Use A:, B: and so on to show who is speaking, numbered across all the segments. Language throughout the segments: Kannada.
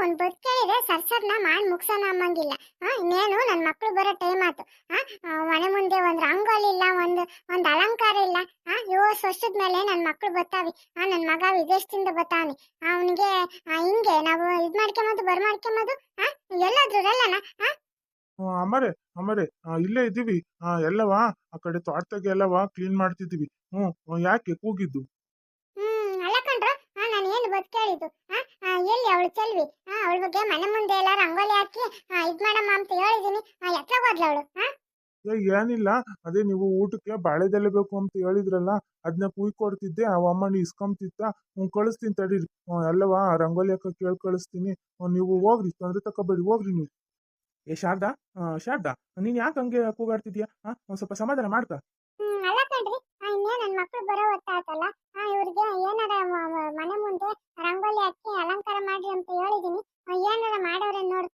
A: ಒಂದ್ ಬದುಕೇಳಿದ್ರೆ ಸರ್ಸರ್ನ ಮಾಡಿ ಮುಗ್ಸೋಣ ಅಮ್ಮಂಗಿಲ್ಲ ಇನ್ನೇನು ನನ್ನ ಮಕ್ಳು ಬರೋ ಟೈಮ್ ಆತು. ಹಾ ಮನೆ ಮುಂದೆ ಒಂದ್ ರಂಗೋಲಿ ಇಲ್ಲ ಒಂದು ಒಂದ್ ಅಲಂಕಾರ ಇಲ್ಲ. ಹಾ ಏಳು ವರ್ಷದ ಮೇಲೆ ನನ್ನ ಮಕ್ಳು ಬರ್ತಾವೆ ಆ ನನ್ನ ಮಗ ವಿದೇಶದಿಂದ ಬರ್ತಾನೆ ಅವನಿಗೆ ಹಿಂಗೆ ನಾವು ಇದ್ ಮಾಡ್ಕೊಂಬದು ಬರ್ ಮಾಡ್ಕೊಂಬದು ಎಲ್ಲಾದ್ರೂ ಎಲ್ಲನ ಹಾ
B: ಅಮ್ಮರೇ ಆ, ಇಲ್ಲೇ ಇದ್ದೀವಿ. ಎಲ್ಲವಾ ಆ ಕಡೆ ತೋಟದಾಗೆ ಎಲ್ಲವಾ ಕ್ಲೀನ್ ಮಾಡ್ತಿದ್ದೀವಿ. ಹ್ಞೂ ಯಾಕೆ ಕೂಗಿದ್ದು
A: ಹ್ಮ್ ಅಲ್ಲ ಕಣ್ರು ಹಾ ನಾನು ಕೇಳಿದ್ದು. ಹಾ ಆ, ಎಲ್ಲಿ ಅವಳು ಚೆಲ್ವಿ? ಹಾ ಅವಳ ಬಗ್ಗೆ ಮನೆ ಮುಂದೆ ಎಲ್ಲ ರಂಗೋಲಿ ಹಾಕಿ ಆ, ಇದ್ ಮಾಡಮ್ಮ ಅಂತ ಹೇಳಿದೀನಿ. ಎತ್ತ ಹೋದ್ಲ ಅವಳು?
B: ಏನಿಲ್ಲ. ಅದೇ ನೀವು ಊಟಕ್ಕೆ ಬಾಳೆದೆಲೆ ಬೇಕು ಅಂತ ಹೇಳಿದ್ರಲ್ಲ ಅದನ್ನ ಕುಯ್ ಕೊಡ್ತಿದ್ದೆ. ಅವ ಅಮ್ಮನ ಇಸ್ಕೊಂತಿತ್ತ ಹ್ಞೂ ಕಳಿಸ್ತೀನಿ ತಡೀರಿ. ಅಲ್ಲವಾ ರಂಗೋಲಿ ಹಾಕ ಕೇಳಿ ಕಳಿಸ್ತೀನಿ. ನೀವು ಹೋಗ್ರಿ ತೊಂದರೆ ತಕೋಬೇಡಿ ಹೋಗ್ರಿ ನೀವು. ಏ ಶಾರದಾ? ಶಾರ್ದಾ ಶಾರದಾ ನೀನ್ ಯಾಕೆ ಹಂಗೆ ಕೂಗಾಡ್ತಿದ್ಯಾ? ಹಾ ಸ್ವಲ್ಪ ಸಮಾಧಾನ ಮಾಡ್ತಾ
A: ಹ್ಮ್ ಅಲ್ಲ ಕಣ್ರಿ ಆ, ಇನ್ನೇ ನನ್ನ ಮಕ್ಳು ಬರೋ ಹೊತ್ತಾತಲ್ಲ ಆ ಇವ್ರಿಗೆ ಏನಾರ ಮನೆ ಮುಂದೆ ರಂಗೋಲಿ ಹಾಕಿ ಅಲಂಕಾರ ಮಾಡ್ರಿ ಅಂತ ಹೇಳಿದೀನಿ. ಏನಾರ ಮಾಡೋರೆ ನೋಡ್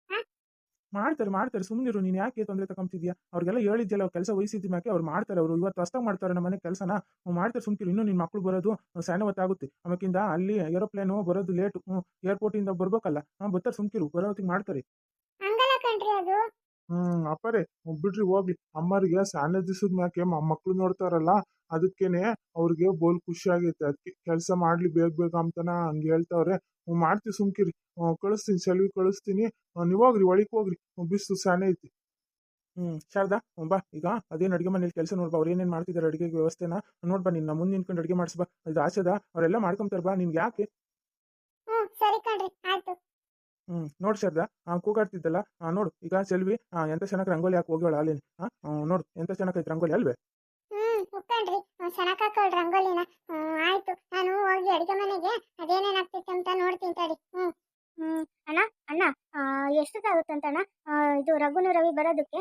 B: ಮಾಡ್ತಾರೆ ಮಾಡ್ತಾರೆ. ಸುಮ್ಮನಿರು ನೀನು ಯಾಕೆ ತೊಂದರೆ ತಗೊಂತಿದ್ಯಾ ಅವ್ರಿಗೆಲ್ಲ ಹೇಳಿದ್ಯಲ್ಲ ಕೆಲಸ ವಹಿಸಿದ ಮ್ಯಾಕೆ ಅವ್ರು ಮಾಡ್ತಾರೆ. ಅವರು ಇವತ್ತು ಅಷ್ಟ ಮಾಡ್ತಾರೆ ನಮ್ಮ ಮನೆ ಕೆಲಸನ ಮಾಡ್ತಾರೆ ಸುಮ್ಕಿರು. ಇನ್ನು ನಿನ್ ಮಕ್ಳು ಬರೋದು ಸಣ್ಣ ಹೊತ್ತಾಗುತ್ತೆ. ಆಮೇಕಿಂದ ಅಲ್ಲಿ ಏರೋಪ್ಲೇನ್ ಬರೋದು ಲೇಟ್ ಏರ್ಪೋರ್ಟ್ ಏರ್ಪೋರ್ಟಿಂದ ಬರ್ಬೇಕಲ್ಲ. ಹಾಂ ಬರ್ತಾರೆ ಸುಮ್ಕಿರು. ಬರೋ ಹೊತ್ತಿಗೆ ಮಾಡ್ತಾರೆ. ಹ್ಮ್ ಅಪ್ಪರೇ ಬಿಡ್ರಿ ಹೋಗ್ಲಿ. ಅಮ್ಮರಿಗೆ ಸಣ್ಣ ದಿವಸದ ಮ್ಯಾಕೆ ಮಕ್ಕಳು ನೋಡ್ತಾರಲ್ಲ. ಅದಕ್ಕೇನೆ ಅವ್ರಿಗೆ ಬೋಲ್ ಖುಷಿ ಆಗೈತೆ. ಅದಕ್ಕೆ ಕೆಲಸ ಮಾಡ್ಲಿ ಬೇಗ ಬೇಗ ಅಂತನ ಹಂಗೆ ಹೇಳ್ತಾವ್ರೆ. ಮಾಡ್ತೀವಿ ಸುಮ್ಕಿರಿ. ಕಳಿಸ್ತೀನಿ ಸೆಲ್ವಿ ಕಳಿಸ್ತೀನಿ. ನೀವು ಹೋಗ್ರಿ ಒಳಗೆ ಹೋಗ್ರಿ. ಬಿಸ್ತು ಬಿಸ್ಲು ಸಾನೆ ಐತಿ. ಹ್ಮ್ ಶಾರದಾ ಬಾ. ಈಗ ಅದೇನು ಅಡುಗೆ ಮನೇಲಿ ಕೆಲಸ ನೋಡ್ಬಾ ಅವ್ರು ಏನೇನು ಮಾಡ್ತಿದ್ದಾರೆ ಅಡುಗೆ ವ್ಯವಸ್ಥೆನ ನೋಡ್ಬಾ ನಿನ್ನ ಮುಂದೆ ನಿಂತ್ಕೊಂಡು ಅಡುಗೆ ಮಾಡಿಸ್ಬಾ ಇದು ಆಚೆದ ಅವರೆಲ್ಲ ಮಾಡ್ಕೊಂತಾರೆ ಬಾ. ನಿನ್ಗೆ ಯಾಕೆ? ನೋಡು ಶಾರದಾ. ಆ ಕೂಗಾಡ್ತಿದ್ದಲ್ಲ. ನೋಡು. ಈಗ ಸೆಲ್ವಿ ಎಂತ ಚೆನ್ನಾಗಿ ರಂಗೋಲಿ ಹಾಕಿ ಹೋಗ್ಯಾಳ ಅಲ್ಲೇನು ಹಾಂ ನೋಡು. ಎಂತ ಚೆನ್ನಾಗೈತೆ ರಂಗೋಲಿ ಅಲ್ವೇ?
A: ಹ್ಮ್ ಸನಕ ಹಾಕೋಳ್ ರಂಗೋಲಿನ. ಹ್ಮ್ ಆಯ್ತು. ನಾನು ಹೋಗಿ ಅಡಿಗೆ ಮನೆಗೆ ಅದೇನೇನ್ ಆಗ್ತೈತೆ ಅಂತ ನೋಡ್ತೀನಿ ತಡಿ. ಹ್ಮ್. ಹ್ಮ್. ಅಣ್ಣ ಅಣ್ಣ ಎಷ್ಟೊತ್ತಾಗುತ್ತಂತ ಅಣ್ಣ ಇದು ರಘುನು ರವಿ ಬರೋದಕ್ಕೆ.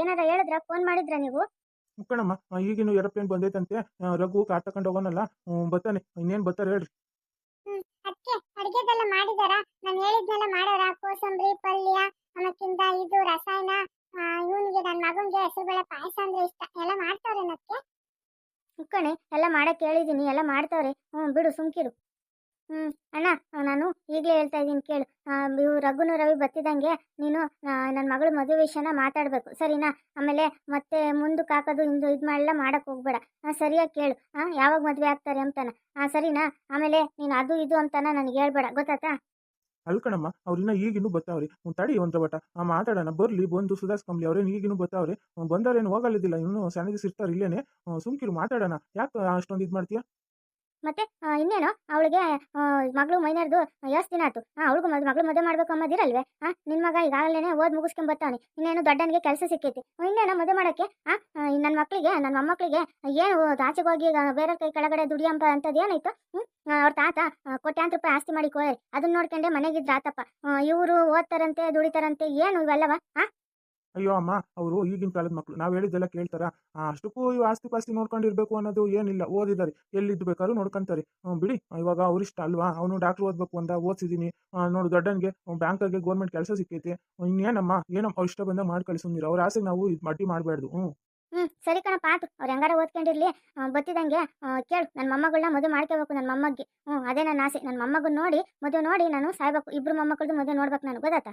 A: ಏನಾರ ಹೇಳಿದ್ರ ಫೋನ್ ಮಾಡಿದ್ರ ನೀವು?
B: ಕಣಮ್ಮ ಈಗಿನ ಏರೋಪ್ಲೇನ್ ಬಂದೈತಂತೆ. ರಘು ಕಾರ್ ತಕೊಂಡು ಹೋಗೋನಲ್ಲ. ಬರ್ತಾನೆ ಇನ್ನೇನ್ ಬರ್ತಾರೆ ಹೇಳ್ರಿ.
A: ಅದಕ್ಕೆ ಅಡಿಗೆದೆಲ್ಲ ಮಾಡಿದಾರ? ನಾನು ಹೇಳಿದ್ನೆಲ್ಲ ಮಾಡೋರ? ಕೋಸಂಬರಿ ಪಲ್ಯ ಆಮೇಕಿಂದ ಇದು ರಸಾಯನ. ಇವನಿಗೆ ನನ್ನ ಮಗನಿಗೆ ಹೆಸರುಬೇಳೆ ಪಾಯಸ ಅಂದ್ರೆ ಇಷ್ಟ. ಎಲ್ಲ ಮಾಡ್ತಾವ್ರೆ ನಕ್ಕೆ ಕಣೆ, ಎಲ್ಲ ಮಾಡಕ್ಕೆ ಹೇಳಿದೀನಿ ಎಲ್ಲ ಮಾಡ್ತಾವ್ರೆ. ಹ್ಞೂ ಬಿಡು, ಸುಮ್ಕಿರು. ಹ್ಞೂ ಅಣ್ಣ, ನಾನು ಈಗಲೇ ಹೇಳ್ತಾ ಇದ್ದೀನಿ, ಕೇಳು. ಇವು ರಘುನು ರವಿ ಬತ್ತಿದಂಗೆ ನೀನು ನನ್ನ ಮಗಳು ಮದುವೆ ವಿಷಯನ ಮಾತಾಡಬೇಕು. ಸರಿನಾ? ಆಮೇಲೆ ಮತ್ತೆ ಮುಂದಕ್ಕೆ ಹಾಕೋದು, ಇಂದು ಇದು ಮಾಡಲ್ಲ ಮಾಡಕ್ ಹೋಗ್ಬೇಡ. ಸರಿಯಾಗಿ ಕೇಳು. ಹಾಂ ಯಾವಾಗ ಮದುವೆ ಆಗ್ತಾರೆ ಅಂತಾನ. ಹಾಂ ಸರಿನಾ? ಆಮೇಲೆ ನೀನು ಅದು, ಇದು ಅಂತಾನ ನನಗೆ ಹೇಳ್ಬೇಡ. ಗೊತ್ತಾತಾ
B: ಅಲ್ ಕಣಮ್ಮ ಅವ್ರಿನ್ನ ಈಗಿನೂ ಬತ್ತಾವ್ರಿ. ಒಂದು ತಡಿ ಒಂದು ಬಟ ಆ, ಮಾತಾಡೋಣ. ಬರ್ಲಿ, ಬಂದು ಸುಧಾರಿಸ್ಕೊಂಬ್ಲಿ ಅವ್ರೇನು ಈಗಿನೂ ಬತ್ತಾವ್ರೆ. ಬಂದವ್ರೇನು ಹೋಗಲಿದ್ದಿಲ್ಲ ಇನ್ನೂ ಸಣ್ಣ ದಿವಸ ಇರ್ತಾರೆ ಇಲ್ಲೇನೆ ಸುಮ್ಕಿರು, ಮಾತಾಡೋಣ. ಯಾಕೆ ಅಷ್ಟೊಂದು ಇದು ಮಾಡ್ತೀಯ?
A: ಮತ್ತೆ ಇನ್ನೇನು? ಅವಳಿಗೆ ಮಗಳು ಮೈನರ್ದು ಎಷ್ಟು ದಿನ ಆಯ್ತು. ಅವಳಿಗೂ ಮದ್ ಮಗಳು ಮದುವೆ ಮಾಡ್ಬೇಕು ಅನ್ನೋದಿರಲ್ವೇ? ಆ, ನಿನ್ ಮಗ ಈಗಾಗಲೇ ಓದ್ ಮುಗಿಸ್ಕೊಂಡ್ ಬರ್ತಾನೆ. ಇನ್ನೇನು ದೊಡ್ಡನಿಗೆ ಕೆಲಸ ಸಿಕ್ಕೈತಿ. ಇನ್ನೇನು ಮದುವೆ ಮಾಡಕ್ಕೆ? ಹಾ ನನ್ನ ಮಕ್ಕಳಿಗೆ ನನ್ನ ಮೊಮ್ಮಕ್ಕಳಿಗೆ ಏನು ಆಚೆಗೆ ಹೋಗಿ ಬೇರೆ ಕೈ ಕೆಳಗಡೆ ದುಡಿಯಂಬ ಅಂತದ್ ಏನಾಯ್ತು? ಅವ್ರ ತಾತ ಕೋಟ್ಯಾಂತರ ರೂಪಾಯಿ ಆಸ್ತಿ ಮಾಡಿ ಕೋಯರಿ ಅದನ್ನ ನೋಡ್ಕೊಂಡೆ ಮನೆಗಿದ್ರ ಆತಪ್ಪ. ಇವರು ಓದ್ತಾರಂತೆ, ದುಡಿತಾರಂತೆ, ಏನು ಇವೆಲ್ಲವ? ಆ?
B: ಅಯ್ಯೋ ಅಮ್ಮ ಅವರು ಈಗಿನ ಕಾಲದ ಮಕ್ಕಳು ನಾವು ಹೇಳಿದ್ದೆಲ್ಲ ಕೇಳ್ತಾರ? ಅಷ್ಟಕ್ಕೂ ಇವು ಆಸ್ತಿ ಪಾಸ್ತಿ ನೋಡ್ಕೊಂಡಿರ್ಬೇಕು ಅನ್ನೋದು ಏನಿಲ್ಲ. ಓದಿದ್ದಾರೆ. ಎಲ್ಲಿದ್ದು ಬೇಕಾದ್ರೂ ನೋಡ್ಕೊಂತಾರೆ ಬಿಡಿ. ಇವಾಗ ಅವ್ರಿಷ್ಟ ಅಲ್ವಾ? ಅವನು ಡಾಕ್ಟರ್ ಓದ್ಬೇಕು ಅಂತ ಓದಿಸಿದೀನಿ. ನೋಡು ದೊಡ್ಡನ್ಗೆ ಬ್ಯಾಂಕಾಗೆ ಗೌರ್ಮೆಂಟ್ ಕೆಲಸ ಸಿಕ್ಕೈತೆ. ಇನ್ನೇನಮ್ಮ? ಏನಮ್ಮ ಇಷ್ಟ ಬಂದಾಗ ಮಾಡಿ ಕಳಿಸಿದ್ರು. ಅವ್ರ ಆಸೆಗೆ ನಾವು ಇದು ಮಡ್ಡಿ ಮಾಡಬಾರ್ದು ಹ್ಞೂ
A: ಹ್ಮ್ ಸರಿ ಕಣಪ್ಪ ಆತು. ಅವ್ರು ಹೆಂಗಾರ ಓದ್ಕೊಂಡಿರ್ಲಿ. ಆ, ಕೇಳು. ನನ್ನ ಮೊಮ್ಮಗಳನ್ನ ಮದುವೆ ಮಾಡ್ಕೋಬೇಕು ನನ್ನ ಮೊಮ್ಮಗ್ಗೆ. ಹ್ಞೂ ಅದೇ ನನ್ನ ಆಸೆ. ನನ್ನ ಮೊಮ್ಮಗನ್ನ ನೋಡಿ ಮದುವೆ ನೋಡಿ ನಾನು ಸಾಯ್ಬೇಕು. ಇಬ್ರು ಮೊಮ್ಮಕ್ಕಳದು ಮದುವೆ ನೋಡ್ಬೇಕು ನಾನು. ಗೊತ್ತಾತ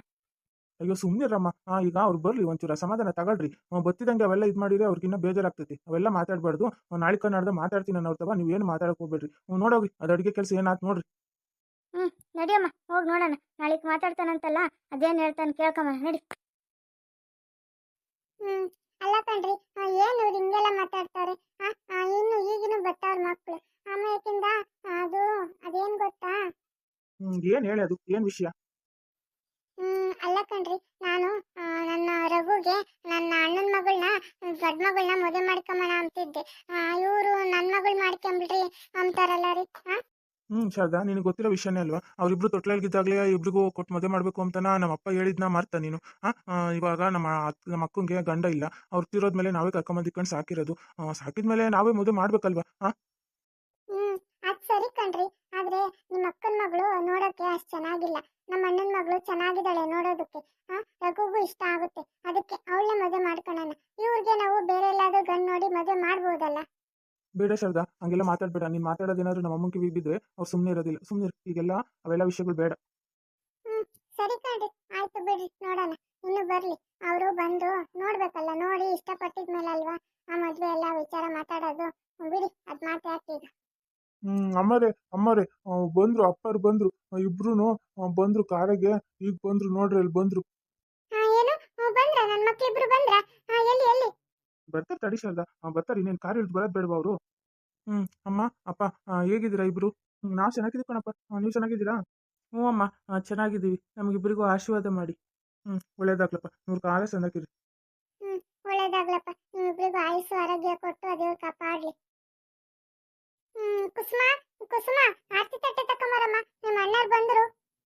B: ಅಯ್ಯೋ ಸುಮ್ಮನಿರಮ್ಮ ಹಾಂ ಈಗ ಅವ್ರು ಬರ್ಲಿ ಒಂಚೂರ ಸಮಾಧಾನ ತಗೊಳ್ರಿ. ಅವ್ನು ಬತ್ತಿದಂಗೆ ಅವೆಲ್ಲ ಇದು ಮಾಡಿದ್ರೆ ಅವ್ರಿಗಿನ್ನ ಬೇಜಾರಾಗ್ತೈತಿ. ಅವೆಲ್ಲ ಮಾತಾಡಬಾರ್ದು. ನಾಳೆ ಕನ್ನಡದ ಮಾತಾಡ್ತೀನಿ ನಾನು ಅವ್ರ ತವ ನೀವೇನು ಮಾತಾಡಕ್ಕೆ ಹೋಗ್ಬೇಡ್ರಿ. ಹ್ಮ್, ನೋಡೋಗ್ರಿ ಅದು ಅಡುಗೆ ಕೆಲಸ ಏನಾಯ್ತು ನೋಡ್ರಿ.
A: ಹ್ಮ್ ನಡಿಯಮ್ಮ. ಹೋಗಿ ನೋಡೋಣ. ನಾಳೆಗೆ ಮಾತಾಡ್ತಾನಂತಲ್ಲ ಅದೇನು ಹೇಳ್ತಾನೆ ಕೇಳ್ಕಮ್ಮ ನಡಿ. ಹ್ಮ್ ಅಲ್ಲ ಕಣ್ರಿ ಏನು ಇವ್ರು ಹಿಂಗೆಲ್ಲ ಮಾತಾಡ್ತಾರೆ? ಇನ್ನು ಈಗಿನ ಬರ್ತಾವ್ರ ಮಕ್ಕಳು ಆಮೇಲೆ ಅದು ಅದೇನು ಗೊತ್ತಾ?
B: ಹ್ಮ್ ಏನ್ ಹೇಳಿ ಅದು ಏನ್ ವಿಷಯ?
A: ಅಲ್ಲ ಕಣ್ರಿ. ನಾನು ನನ್ನ ರಘುಗೆ ನನ್ನ ಅಣ್ಣನ ಮಗಳನ್ನ ದೊಡ್ಡ ಮಗಳನ್ನ ಮದುವೆ ಮಾಡ್ಕೊಂಬಣ ಅಂತಿದ್ದೆ. ಇವರು ನನ್ನ ಮಗಳು ಮಾಡ್ಕೊಂಬಿಡ್ರಿ ಅಂತಾರಲ್ಲ ರೀ?
B: ಹ್ಮ್ ಶಾರದಾ ನಿನಗೆ ಗೊತ್ತಿರೋ ವಿಷಯನೇ ಅಲ್ವಾ? ಅವರಿಬ್ರು ತೊಟ್ಲಲ್ಲಿದ್ದಾಗಲೇ ಇಬ್ರಿಗೂ ಕೊಟ್ಟು ಮದುವೆ ಮಾಡಬೇಕು ಅಂತನ ನಮ್ಮ ಅಪ್ಪ ಹೇಳಿದ್ನ ಮರ್ತ ನೀನು. ಹಾಂ ಇವಾಗ ನಮ್ಮ ನಮ್ಮ ಅಕ್ಕಂಗೆ ಗಂಡ ಇಲ್ಲ. ಅವ್ರು ತಿರೋದ್ಮೇಲೆ ನಾವೇ ಕರ್ಕೊಂಬಂದಿಕೊಂಡು ಸಾಕಿರೋದು. ಸಾಕಿದ ಸಾಕಿದ್ಮೇಲೆ ನಾವೇ ಮದುವೆ ಮಾಡ್ಬೇಕಲ್ವಾ? ಆ?
A: ಹ್ಮ್ ಅದ್ ಸರಿ ಕಣ್ರಿ. ಆದ್ರೆ ನಿಮ್ಮ ಅಕ್ಕನ ಮಗಳು ನೋಡೋಕೆ ಅಷ್ಟು ಚೆನ್ನಾಗಿಲ್ಲ. ನಮ್ಮ ಅಣ್ಣನ ಮಗಳು ಚೆನ್ನಾಗಿದ್ದಾಳೆ ನೋಡೋದಕ್ಕೆ. ಆ ರಘುಗೂ ಇಷ್ಟ ಆಗುತ್ತೆ. ಅದಕ್ಕೆ ಅವಳ ಮದುವೆ ಮಾಡ್ಕೊಳ್ಳೋಣ ಇವ್ರಿಗೆ ನಾವು ಬೇರೆ ಎಲ್ಲಾದ್ರೂ ಗಂಡು ನೋಡಿ ಮದುವೆ ಮಾಡ್ಬೋದಲ್ಲ?
B: ಬೇಡ ಶಾರದಾ ಹಂಗೆಲ್ಲ ಮಾತಾಡ್ಬೇಡ. ನೀನ್ ಮಾತಾಡೋದೇನಾದ್ರು ನಮ್ಮ ಅಮ್ಮಂಗೆ ಕಿವಿ ಬಿದ್ದರೆ ಅವ್ರು ಸುಮ್ಮನೆ ಇರೋದಿಲ್ಲ. ಸುಮ್ಮನೆ ಈಗೆಲ್ಲ ಅವೆಲ್ಲ ವಿಷಯಗಳು ಬೇಡ.
A: ಸರಿ ಕಣ್ರಿ. ಆಯ್ತು ಬಿಡ್ರಿ ನೋಡೋಣ. ಇನ್ನು ಬರ್ಲಿ. ಅವರು ಬಂದು ನೋಡ್ಬೇಕಲ್ಲ ನೋಡಿ ಇಷ್ಟಪಟ್ಟಿದ್ಮೇಲೆ ಅಲ್ವಾ ಆ ಮದ್ವೆ ಎಲ್ಲ ವಿಚಾರ ಮಾತಾಡೋದು. ಬಿಡಿ ಅದ್
B: ಹ್ಮ್ ಅಮ್ಮರೇ ಅಮ್ಮರೇ ಬಂದ್ರು ಅಪ್ಪರು ಬಂದ್ರು ಇಬ್ರು ಬಂದ್ರು ಕಾರಿಗೆ ಈಗ ಬಂದ್ರು ನೋಡ್ರಿ ಅಲ್ಲಿ ಬಂದ್ರು.
A: ಹ್ಮ್,
B: ಬರ್ತಾರೆ ತಡಿ ಶಾರದಾ. ಬರ್ತಾರೆ ಇನ್ನೇನು ಕಾರ್ ಇಳಿದು ಬರೋದು ಬೇಡವಾ ಅವರು? ಹ್ಮ್ ಅಮ್ಮ ಅಪ್ಪ ಹೇಗಿದ್ದೀರಾ ಇಬ್ರು? ಹ್ಮ್, ನಾವು ಚೆನ್ನಾಗಿದ್ದೀವಿ ಕಣಪ್ಪ. ನೀವು ಚೆನ್ನಾಗಿದ್ದೀರಾ? ಹ್ಞೂ ಅಮ್ಮ ಚೆನ್ನಾಗಿದ್ದೀವಿ. ನಮಗಿಬ್ಬರಿಗೂ ಆಶೀರ್ವಾದ ಮಾಡಿ. ಹ್ಞೂ ಒಳ್ಳೇದಾಗ್ಲಪ್ಪ. ನೂರು ಕಾಲ ಚೆನ್ನಾಗಿರಿ
A: ಹ್ಮ್ ಒಳ್ಳೇದಾಗ್ಲಪ್ಪ. ನಿಮ್ಮಿಬ್ಬರಿಗೂ ಆಯುಸ್ಸು ಆರೋಗ್ಯ ಕೊಟ್ಟು ಅದೇ ಕಾಪಾಡಲಿ. ಹ್ಮ್ ಕುಸುಮ ಕುಸುಮ ಆರ್ತಿ ತಟ್ಟೆ ತಕೊಂಬರಮ್ಮ. ನಿಮ್ಮ ಅಣ್ಣರು ಬಂದ್ರು.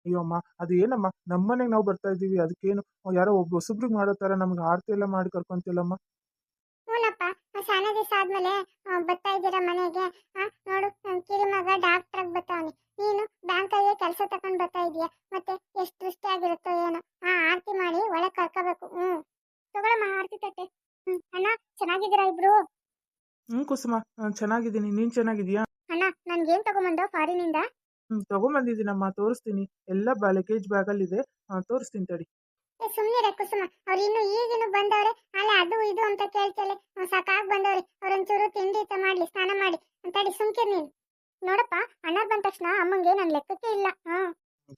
B: ಅಯ್ಯೋ ಅಮ್ಮ ಅದು ಏನಮ್ಮ? ನಮ್ಮನೆಗೆ ನಾವು ಬರ್ತಾ ಇದೀವಿ ಅದಕ್ಕೇನು? ಯಾರೋ ಒಬ್ಬ ಹೊಸಬ್ರಿಗೆ ಮಾಡೋ ಥರ ನಮ್ಗೆ ಆರತಿ ಎಲ್ಲ ಮಾಡಿ ಕರ್ಕೊಂತಿಲ್ಲಮ್ಮ.
A: ಹ್ಞೂನಪ್ಪ ಶಾನೆ ದಿವಸ ಆದ್ಮೇಲೆ ಆ, ಬರ್ತಾ ಇದ್ದೀರಾ ಮನೆಗೆ? ಆ ನೋಡು ನನ್ನ ಕಿರಿ ಮಗ ಡಾಕ್ಟರ್ ಆಗಿ ಬರ್ತಾವನಿ. ನೀನು ಬ್ಯಾಂಕಾಗೆ ಕೆಲಸ ತಕೊಂಡ್ ಬರ್ತಾ ಇದೀಯ? ಮತ್ತೆ ಎಷ್ಟು ದೃಷ್ಟಿ ಆಗಿರುತ್ತೋ ಏನೋ? ಆ ಆರತಿ ಮಾಡಿ ಒಳಗ್ ಕರ್ಕೋಬೇಕು. ಹ್ಮ್. ತಗೊಳಮ್ಮ ಆರತಿ ತಟ್ಟೆ. ಹ್ಮ್ ಅಣ್ಣ ಚೆನ್ನಾಗಿದ್ದೀರಾ ಇಬ್ರು?
B: ಹ್ಞೂ ಕುಸುಮ. ನಾನು ಚೆನ್ನಾಗಿದ್ದೀನಿ ನೀನು ಚೆನ್ನಾಗಿದೀಯಾ
A: ಅಣ್ಣ ನನ್ಗೇನ್ ತಗೊಂಬಂದ ಫಾರಿನಿಂದ?
B: ಹ್ಞೂ ತಗೊಂಬಂದಿದ್ದೀನಮ್ಮ ತೋರಿಸ್ತೀನಿ. ಎಲ್ಲ ಬ ಲಗೇಜ್ ಬ್ಯಾಗಲ್ಲಿದೆ. ತೋರಿಸ್ತೀನಿ ತಡಿ.
A: ಏ ಸುಮ್ನಿರೆ ಕುಸುಮ. ಅವ್ರು ಇನ್ನು ಈಗಿನ್ನು ಬಂದವ್ರೆ. ಅಲ್ಲ ಅದು ಇದು ಅಂತ ಕೇಳ್ತಲೆ. ಸಾಕಾಗ್ ಬಂದವ್ರೆ. ಅವ್ರೊಂಚೂರು ತಿಂಡಿ ತ ಮಾಡ್ಲಿ ಸ್ನಾನ ಮಾಡಿ. ಅಂತಡಿ ಸುಮ್ಕಿರ್ ನೀನು. ನೋಡಪ್ಪ ಅಣ್ಣ ಬಂದ ತಕ್ಷಣ ಅಮ್ಮಂಗೆ ನನ್ ಲೆಕ್ಕಕ್ಕೆ ಇಲ್ಲ. ಹಾ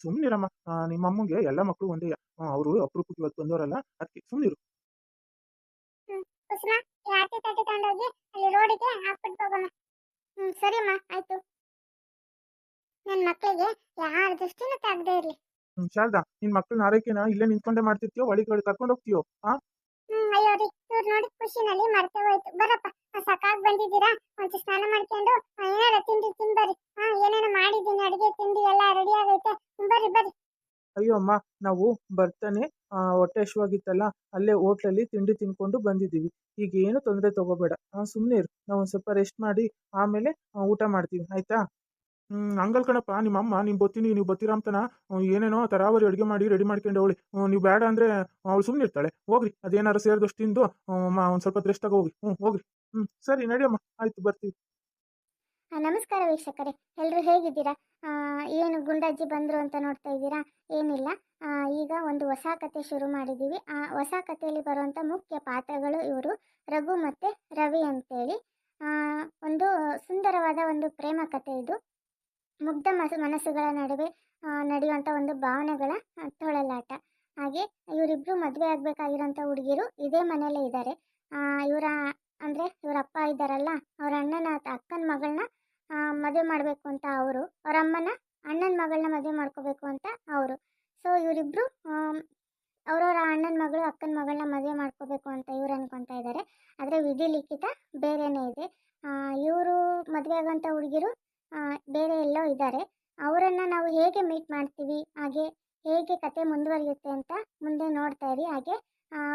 B: ಸುಮ್ಮನಿರಮ್ಮ ನಿಮ್ಮ ಅಮ್ಮಂಗೆ ಎಲ್ಲ ಮಕ್ಕಳು ಒಂದೇ. ಅವರು ಅಪರೂಪಕ್ಕೆ ಇವತ್ತು ಬಂದವರಲ್ಲ. ಅದಕ್ಕೆ ಸುಮ್ಮನಿರು
A: ಕುಸುಮ ಈ ಆರತಿ ತಟ್ಟೆ ತಗೊಂಡೋಗಿ ಅಲ್ಲಿ ರೋಡಿಗೆ ಹಾಕ್ಬಿಟ್ಟು ಹೋಗಮ್ಮ ಹ್ಮ್ ಸರಿಯಮ್ಮ ಆಯ್ತು. ನನ್ ಮಕ್ಕಳಿಗೆ ಯಾರ ದೃಷ್ಟಿನೂ ತೆಗ್ದೇ ಇರ್ಲಿ.
B: ಶಾರದಾ ನಿನ್ ಮಕ್ಕಳನ್ನ ಆರೈಕೆನ ಇಲ್ಲೇ ನಿಂತ್ಕೊಂಡೆ ಮಾಡ್ತಿರ್ತೀಯೋ ಒಳಗೆ ಕರ್ಕೊಂಡು ಹೋಗ್ತೀಯೋ ಆ?
A: ಹ್ಮ್ ಅಯ್ಯೋ ರೀ ಇವ್ರು ನೋಡಿ ಖುಷಿನಲ್ಲಿ ಮರ್ತೆ ಹೋಯ್ತು. ಬರಪ್ಪ ಸಕಾಗ್ ಬಂದಿದ್ದೀರಾ? ಒಂಚೂರು ಸ್ನಾನ ಮಾಡ್ಕೊಂಡು ಏನಾರ ತಿಂಡಿ ತಿನ್ಬರ್ರಿ ಹಾ ಏನೇನೋ ಮಾಡಿದ್ದೀನಿ ಅಡಿಗೆ ತಿಂಡಿ ಎಲ್ಲ ರೆಡಿ ಆಗೈತೆ. ಬರ್ರಿ ಬರ್ರಿ.
B: ಅಯ್ಯೋ ಅಮ್ಮ, ನಾವು ಬರ್ತಾನೆ ಹೊಟ್ಟೆ ಹಶ್ವಾಗಿತ್ತಲ್ಲ ಅಲ್ಲೇ ಹೋಟ್ಲಲ್ಲಿ ತಿಂಡಿ ತಿನ್ಕೊಂಡು ಬಂದಿದ್ದೀವಿ. ಈಗ ಏನು ತೊಂದರೆ ತಗೋಬೇಡ. ಸುಮ್ಮನೆ ಇರು. ನಾವು ಒಂದು ಸ್ವಲ್ಪ ರೆಸ್ಟ್ ಮಾಡಿ, ಆಮೇಲೆ ಊಟ ಮಾಡ್ತೀವಿ. ಆಯ್ತಾ? ಹಂಗಲ್ ಕಣಪ್ಪ ನಿಮ್ಮ ಅಮ್ಮ ನೀವು ಬತ್ತೀನಿ, ನೀವು ಅಂತನ ಏನೇನೋ ತರಾವರಿ ಅಡುಗೆ ಮಾಡಿ ರೆಡಿ ಮಾಡ್ಕೊಂಡು ಅವಳಿ ನೀವು ಬೇಡ ಅಂದ್ರೆ ಅವಳು ಸುಮ್ಮನೆ ಇರ್ತಾಳೆ. ಹೋಗ್ರಿ ಅದೇನಾರು ಸೇರಿದಷ್ಟು ತಿಂದು ಒಂದು ಸ್ವಲ್ಪ ರೆಸ್ಟ್ ಹೋಗಿ ಹ್ಞೂ ಹೋಗ್ರಿ. ಹ್ಞೂ ಸರಿ ನಡಿಯಮ್ಮ ಆಯ್ತು, ಬರ್ತೀವಿ.
A: ನಮಸ್ಕಾರ ವೀಕ್ಷಕರೇ ಎಲ್ಲರೂ ಹೇಗಿದ್ದೀರಾ? ಏನು ಗುಂಡಜ್ಜಿ ಬಂದರು ಅಂತ ನೋಡ್ತಾ ಇದ್ದೀರಾ? ಏನಿಲ್ಲ. ಈಗ ಒಂದು ಹೊಸ ಕತೆ ಶುರು ಮಾಡಿದ್ದೀವಿ. ಆ ಹೊಸ ಕಥೆಯಲ್ಲಿ ಬರುವಂಥ ಮುಖ್ಯ ಪಾತ್ರಗಳು ಇವರು ರಘು ಮತ್ತು ರವಿ ಅಂತೇಳಿ. ಒಂದು ಸುಂದರವಾದ ಒಂದು ಪ್ರೇಮ ಕಥೆ ಇದು. ಮುಗ್ಧ ಮಸ, ಮನಸ್ಸುಗಳ ನಡುವೆ ನಡೆಯುವಂಥ ಒಂದು ಭಾವನೆಗಳ ತೊಳಲಾಟ. ಹಾಗೆ ಇವರಿಬ್ಬರು ಮದುವೆ ಆಗಬೇಕಾಗಿರೋಂಥ ಹುಡುಗಿರು ಇದೇ ಮನೆಯಲ್ಲೇ ಇದ್ದಾರೆ. ಇವರ ಅಂದರೆ ಇವರ ಅಪ್ಪ ಇದ್ದಾರಲ್ಲ, ಅವ್ರ ಅಣ್ಣನ, ಅಕ್ಕನ ಮಗಳನ್ನ ಮದುವೆ ಮಾಡಬೇಕು ಅಂತ ಅವರು. ಅವ್ರ ಅಮ್ಮನ ಅಣ್ಣನ ಮಗಳನ್ನ ಮದುವೆ ಮಾಡ್ಕೋಬೇಕು ಅಂತ ಅವರು. ಸೊ ಇವರಿಬ್ಬರು ಅವರವರ ಅಣ್ಣನ ಮಗಳು, ಅಕ್ಕನ ಮಗಳನ್ನ ಮದುವೆ ಮಾಡ್ಕೋಬೇಕು ಅಂತ ಇವ್ರು ಅನ್ಕೊತಾ ಇದ್ದಾರೆ ಆದರೆ ವಿಧಿ ಲಿಖಿತ ಬೇರೆನೇ ಇದೆ. ಇವರು ಮದುವೆ ಆಗೋಂಥ ಹುಡುಗಿರು ಬೇರೆ ಎಲ್ಲೋ ಇದ್ದಾರೆ ಅವರನ್ನು ನಾವು ಹೇಗೆ ಮೀಟ್ ಮಾಡ್ತೀವಿ, ಹಾಗೆ ಹೇಗೆ ಕತೆ ಮುಂದುವರಿಯುತ್ತೆ ಅಂತ ಮುಂದೆ ನೋಡ್ತಾ ಇರಿ. ಹಾಗೆ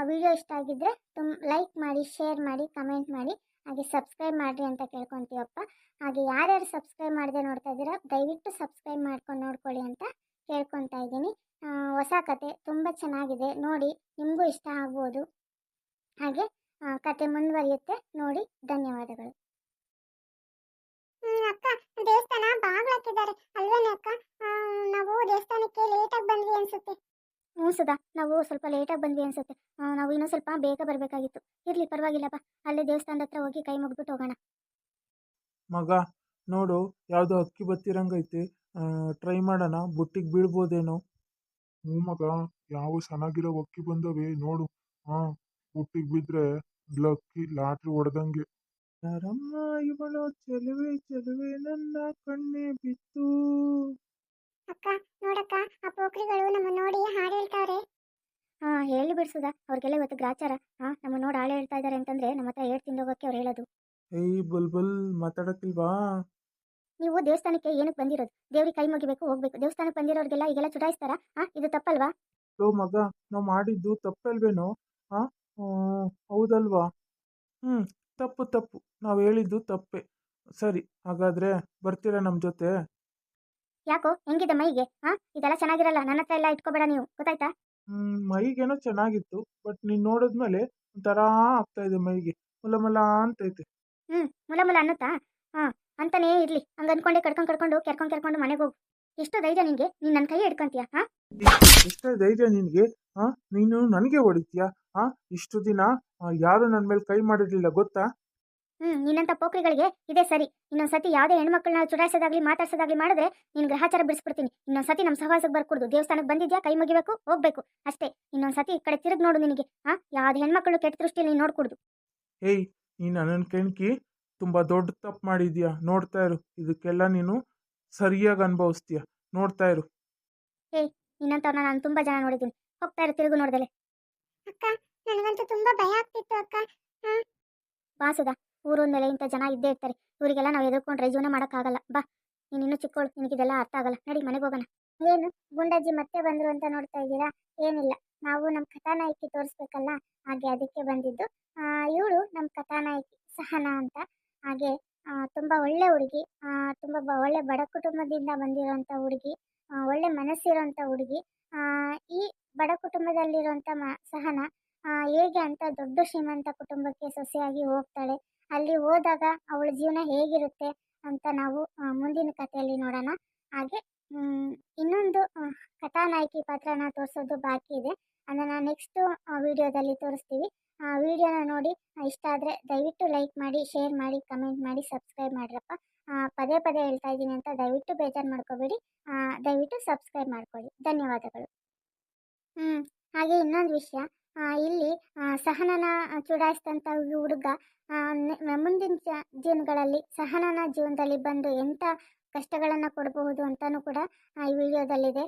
A: ವಿಡಿಯೋ ಇಷ್ಟ ಆಗಿದ್ದರೆ ತುಂಬ ಲೈಕ್ ಮಾಡಿ ಶೇರ್ ಮಾಡಿ ಕಮೆಂಟ್ ಮಾಡಿ. ಹಾಗೆ ಸಬ್ಸ್ಕ್ರೈಬ್ ಮಾಡಿರಿ ಅಂತ ಕೇಳ್ಕೊತೀವಪ್ಪ. ಹಾಗೆ ಯಾರ್ಯಾರು ಸಬ್ಸ್ಕ್ರೈಬ್ ಮಾಡದೆ ನೋಡ್ತಾ ಇದ್ದೀರಾ, ದಯವಿಟ್ಟು ಸಬ್ಸ್ಕ್ರೈಬ್ ಮಾಡ್ಕೊಂಡು ನೋಡ್ಕೊಳ್ಳಿ ಅಂತ ಕೇಳ್ಕೊತಾ ಇದ್ದೀನಿ. ಹೊಸ ಕತೆ ತುಂಬ ಚೆನ್ನಾಗಿದೆ, ನೋಡಿ ನಿಮಗೂ ಇಷ್ಟ ಆಗ್ಬೋದು. ಹಾಗೆ ಕತೆ ಮುಂದುವರಿಯುತ್ತೆ, ನೋಡಿ ಧನ್ಯವಾದಗಳು. ಅಕ್ಕ, ದೇವಸ್ಥಾನ ಬಾಗ್ಲಾಕಿದ್ದಾರೆ ಅಲ್ವೇನೆ ಅಕ್ಕ? ನಾವು ದೇವಸ್ಥಾನಕ್ಕೆ ಲೇಟಾಗಿ ಬಂದ್ವಿ ಅನ್ಸುತ್ತೆ. ಹ್ಞೂ ಸದಾ ನಾವು ಸ್ವಲ್ಪ ಲೇಟಾಗಿ ಬಂದ್ವಿ ಅನ್ಸುತ್ತೆ. ನಾವು ಇನ್ನೂ ಸ್ವಲ್ಪ ಬೇಗ ಬರಬೇಕಾಗಿತ್ತು. ಇರಲಿ ಪರವಾಗಿಲ್ಲಪ್ಪ ಅಲ್ಲೇ ದೇವಸ್ಥಾನದ ಹತ್ರ ಹೋಗಿ ಕೈ ಮುಗಿದ್ಬಿಟ್ಟು ಹೋಗೋಣ.
B: ಮಗ ನೋಡು ಯಾವುದೋ ಅಕ್ಕಿ ಬತ್ತಿರಂಗೈತಿ. ಟ್ರೈ ಮಾಡೋಣ. ಬುಟ್ಟಿಗೆ ಬೀಳ್ಬೋದೇನೋ? ಹ್ಞೂ ಮಗ ಯಾವ ಚೆನ್ನಾಗಿರೋ ಅಕ್ಕಿ ಬಂದವೆ ನೋಡು. ಹಾಂ ಬುಟ್ಟಿಗೆ ಬಿದ್ರೆ ಲಕ್ಕಿ ಲಾಟ್ರಿ ಹೊಡೆದಂಗೆ. ಯಾರಮ್ಮ ಇವಳು ಚೆಲುವೆ ಚೆಲುವೆ ನನ್ನ ಕಣ್ಣೆ ಬಿತ್ತು.
A: ಅಕ್ಕ ನೋಡಕ್ಕ ಆ ಪೋಖ್ರಿಗಳು ನಮ್ಮ ನೋಡಿ ಹಾ ಹೇಳಿ ಬಿಡ್ಸುದ ಅವ್ರಿಗೆಲ್ಲ ಇವತ್ತು ಗ್ರಾಚಾರ. ಹಾ ನಮ್ಮ ನೋಡಿ ಆಳೆ ಹೇಳ್ತಾ ಇದಾರೆ ಅಂತಂದ್ರೆ ನಮ್ಮ ಹತ್ರ ಏಟ್ ತಿಂದೋಗಕ್ಕೆ ಅವ್ರು ಹೇಳೋದು.
B: ಏಯ್ ಬಲ್ಬಲ್ ಮಾತಾಡಕ್ಕಿಲ್ವಾ
A: ನೀವು ದೇವಸ್ಥಾನಕ್ಕೆ ಏನಕ್ಕೆ ಬಂದಿರೋದು? ದೇವ್ರಿಗೆ ಕೈ ಮುಗಿಬೇಕು ಹೋಗ್ಬೇಕು. ದೇವಸ್ಥಾನಕ್ಕೆ ಬಂದಿರೋರಿಗೆಲ್ಲ ಈಗೆಲ್ಲ ಚುಡಾಯಿಸ್ತಾರ? ಹಾ ಇದು ತಪ್ಪಲ್ವಾ?
B: ಲೋ ಮಗ ನಾವು ಮಾಡಿದ್ದು ತಪ್ಪಲ್ವೇನೋ? ಹಾ ಹೌದಲ್ವಾ? ಹ್ಞೂ ತಪ್ಪು ತಪ್ಪು. ನಾವು ಹೇಳಿದ್ದು ತಪ್ಪೆ. ಸರಿ ಹಾಗಾದ್ರೆ ಬರ್ತೀರಾ ನಮ್ಮ ಜೊತೆ?
A: ಯಾಕೋ ಹೆಂಗಿದೆ ಮೈಗೆ ಹಾ ಇದೆಲ್ಲ ಚೆನ್ನಾಗಿರಲ್ಲ. ನನ್ನ ಹತ್ರ ಎಲ್ಲ ಇಟ್ಕೋಬೇಡ ನೀವು. ಗೊತ್ತಾಯ್ತಾ?
B: ಹ್ಮ್, ಮೈಗೇನೋ ಚೆನ್ನಾಗಿತ್ತು. ಬಟ್ ನೀನು ನೋಡಿದ್ಮೇಲೆ ಒಂಥರ ಆಗ್ತಾ ಇದೆ ಮೈಗೆ. ಮುಲ ಮುಲ ಅಂತೈತೆ
A: ಹ್ಮ್ ಮುಲ ಮುಲ ಅನ್ನುತ್ತಾ? ಹಾ ಅಂತಾನೇ ಇರ್ಲಿ. ಹಂಗ ಅನ್ಕೊಂಡೆ ಕಡ್ಕೊಂಡು ಕಡ್ಕೊಂಡು ಕೆರ್ಕೊಂಡು ಕೆರ್ಕೊಂಡು ಮನೆಗೆ ಹೋಗು.
C: ಎಷ್ಟೋ ಧೈರ್ಯ ನಿನಗೆ ನೀನು ನನ್ನ ಕೈ ಹಿಡ್ಕೊಂತೀಯ ಹಾಂ?
B: ಎಷ್ಟು ಧೈರ್ಯ ನಿನಗೆ. ಹಾ ನೀನು ನನಗೆ ಹೊಡಿತೀಯ? ಹಾ ಇಷ್ಟು ದಿನ ಯಾರು ನನ್ನ ಮೇಲೆ ಕೈ ಮಾಡಿರ್ಲಿಲ್ಲ ಗೊತ್ತಾ?
C: ಹ್ಞೂ ನಿನ್ನಂತ ಪೋಕ್ರಿಗಳಿಗೆ ಇದೇ ಸರಿ. ಇನ್ನೊಂದ್ಸತಿ ಯಾವುದೇ ಹೆಣ್ಮಕ್ಳನ್ನ ಚುಡಾಯಿಸೋದಾಗ್ಲಿ ಮಾತಾಡ್ಸೋದಾಗ್ಲಿ ಮಾಡಿದ್ರೆ ನೀನು ಗ್ರಹಚಾರ ಬಿಡಿಸ್ಬಿಡ್ತೀನಿ. ಇನ್ನೊಂದ್ಸತಿ ನಮ್ಮ ಸಹವಾಸಕ್ಕೆ ಬರ್ಕೊಡ್ದು. ದೇವಸ್ಥಾನಕ್ಕೆ ಬಂದಿದ್ಯಾ? ಕೈ ಮುಗಿಬೇಕು ಹೋಗ್ಬೇಕು. ಅಷ್ಟೇ. ಇನ್ನೊಂದ್ಸತಿ ಈ ಕಡೆ ತಿರುಗ್ ನೋಡು ನಿನಗೆ. ಆ ಯಾವ್ದು ಹೆಣ್ಮಕ್ಳು ಕೆಟ್ಟ ದೃಷ್ಟಿಯಲ್ಲಿ ನೀನು ನೋಡ್ಕೊಡ್ದು.
B: ಏಯ್ ನೀನು ನನ್ನ ಕೆಣಕಿ ತುಂಬಾ ದೊಡ್ಡ ತಪ್ಪು ಮಾಡಿದ್ಯಾ? ನೋಡ್ತಾ ಇರು. ಇದಕ್ಕೆಲ್ಲ ನೀನು ಸರಿಯಾಗಿ ಅನುಭವಿಸ್ತೀಯ? ನೋಡ್ತಾ ಇರು.
C: ನಿನ್ನಂಥವ್ರನ್ನ ನಾನು ತುಂಬಾ ಜನ ನೋಡಿದ್ದೀನಿ. ಹೋಗ್ತಾ ಇರು ತಿರುಗು ನೋಡ್ದಲೆ.
A: ಅಕ್ಕ ನನಗಂತೂ ತುಂಬಾ ಭಯ ಆಗ್ತಿತ್ತು ಅಕ್ಕ.
C: ಬಾಸುದ ಊರಿನ ಮೇಲೆ ಇಂಥ ಜನ ಇದ್ದೇ ಇರ್ತಾರೆ. ಇವರಿಗೆಲ್ಲ ನಾವು ಎದುರ್ಕೊಂಡ್ರೆ ಜೀವನ ಮಾಡೋಕ್ಕಾಗಲ್ಲ. ಬಾ, ನೀನು ಇನ್ನೂ ಚಿಕ್ಕವಳು ನಿನಗಿದೆಲ್ಲ ಅರ್ಥ ಆಗಲ್ಲ. ನಡಿ ಮನೆಗೆ ಹೋಗೋಣ.
A: ಏನು? ಗುಂಡಾಜಿ ಮತ್ತೆ ಬಂದರು ಅಂತ ನೋಡ್ತಾ ಇದ್ದೀರಾ? ಏನಿಲ್ಲ. ನಾವು ನಮ್ಮ ಕಥಾನಾಯಕಿ ತೋರಿಸ್ಬೇಕಲ್ಲ? ಹಾಗೆ ಅದಕ್ಕೆ ಬಂದಿದ್ದು. ಇವಳು ನಮ್ಮ ಕಥಾನಾಯಕಿ ಸಹನಾ ಅಂತ. ಹಾಗೆ ತುಂಬ ಒಳ್ಳೆ ಹುಡುಗಿ ತುಂಬ ಒಳ್ಳೆ ಬಡ ಕುಟುಂಬದಿಂದ ಬಂದಿರೋಂಥ ಹುಡುಗಿ ಒಳ್ಳೆ ಮನಸ್ಸಿರೋಂಥ ಹುಡುಗಿ. ಈ ಬಡ ಕುಟುಂಬದಲ್ಲಿರುವಂಥ ಮ, ಸಹನ ಹೇಗೆ ಅಂತ ದೊಡ್ಡ ಶ್ರೀಮಂತ ಕುಟುಂಬಕ್ಕೆ ಸೊಸೆಯಾಗಿ ಹೋಗ್ತಾಳೆ. ಅಲ್ಲಿ ಹೋದಾಗ ಅವಳ ಜೀವನ ಹೇಗಿರುತ್ತೆ ಅಂತ ನಾವು ಮುಂದಿನ ಕಥೆಯಲ್ಲಿ ನೋಡೋಣ. ಹಾಗೆ ಇನ್ನೊಂದು ಕಥಾನಾಯಕಿ ಪಾತ್ರನ ತೋರಿಸೋದು ಬಾಕಿ ಇದೆ. ಅದನ್ನ ನೆಕ್ಸ್ಟು ವಿಡಿಯೋದಲ್ಲಿ ತೋರಿಸ್ತೀವಿ. ಆ, ವಿಡಿಯೋನ ನೋಡಿ, ಇಷ್ಟ ಆದರೆ ದಯವಿಟ್ಟು ಲೈಕ್ ಮಾಡಿ ಶೇರ್ ಮಾಡಿ ಕಮೆಂಟ್ ಮಾಡಿ ಸಬ್ಸ್ಕ್ರೈಬ್ ಮಾಡಿರಪ್ಪ. ಪದೇ ಪದೇ ಹೇಳ್ತಾ ಇದ್ದೀನಿ ಅಂತ ದಯವಿಟ್ಟು ಬೇಜಾರು ಮಾಡ್ಕೋಬೇಡಿ. ದಯವಿಟ್ಟು ಸಬ್ಸ್ಕ್ರೈಬ್ ಮಾಡ್ಕೊಳ್ಳಿ. ಧನ್ಯವಾದಗಳು. ಹ್ಞೂ ಹಾಗೆ ಇನ್ನೊಂದು ವಿಷಯ. ಇಲ್ಲಿ ಸಹನನ ಚುಡಾಯಿಸಿದಂಥ ಹುಡುಗ ಮುಂದಿನ ಜೀವನಗಳಲ್ಲಿ ಸಹನನ ಜೀವನದಲ್ಲಿ ಬಂದು ಎಂಥ ಕಷ್ಟಗಳನ್ನು ಕೊಡಬಹುದು ಅಂತಲೂ ಕೂಡ ಈ ವಿಡಿಯೋದಲ್ಲಿದೆ.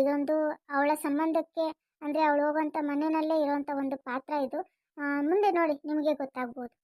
A: ಇದೊಂದು ಅವಳ ಸಂಬಂಧಕ್ಕೆ, ಅಂದರೆ ಅವಳು ಹೋಗುವಂಥ ಮನೆಯಲ್ಲೇ ಇರುವಂಥ ಒಂದು ಪಾತ್ರ ಇದು. ಮುಂದೆ ನೋಡಿ, ನಿಮಗೆ ಗೊತ್ತಾಗ್ಬೋದು.